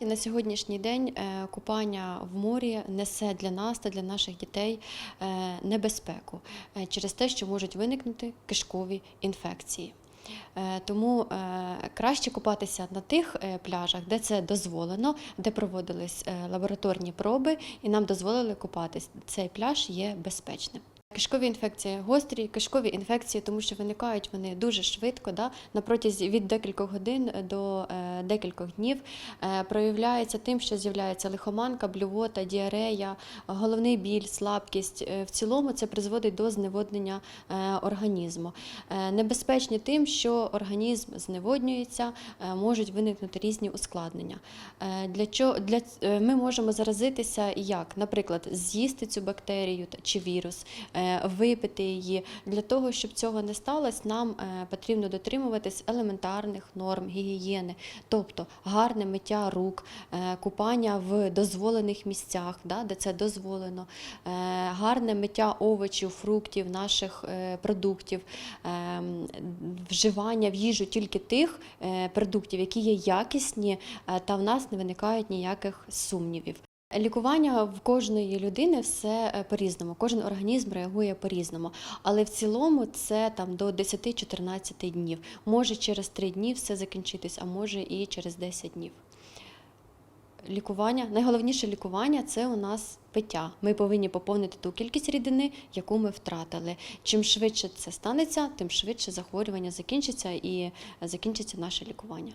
На сьогоднішній день е, купання в морі несе для нас та для наших дітей е, небезпеку е, через те, що можуть виникнути кишкові інфекції. Тому краще купатися на тих пляжах, де це дозволено, де проводились лабораторні проби, і нам дозволили купатись. Цей пляж є безпечним. Кишкові інфекції гострі, кишкові інфекції, тому що виникають вони дуже швидко, да, на протязі від декількох годин до е, декількох днів. Е, проявляється тим, що з'являється лихоманка, блювота, діарея, головний біль, слабкість. Е, в цілому це призводить до зневоднення організму. Небезпечні тим, що організм зневоднюється, можуть виникнути різні ускладнення. Для чого для ми можемо заразитися як, наприклад, з'їсти цю бактерію чи вірус, випити її. Для того, щоб цього не сталося, нам е, потрібно дотримуватись елементарних норм гігієни, тобто гарне миття рук, е, купання в дозволених місцях, де це дозволено, е, гарне миття овочів, фруктів, наших продуктів, вживання в їжу тільки тих продуктів, які є якісні, та в нас не виникають ніяких сумнівів. Лікування в кожної людини все е, по-різному, кожен організм реагує по-різному. Але в цілому це там до 10-14 днів. Може через 3 дні все закінчитись, а може і через 10 днів. Лікування, найголовніше лікування це у нас пиття. Ми повинні поповнити ту кількість рідини, яку ми втратили. Чим швидше це станеться, тим швидше захворювання закінчиться і закінчиться наше лікування.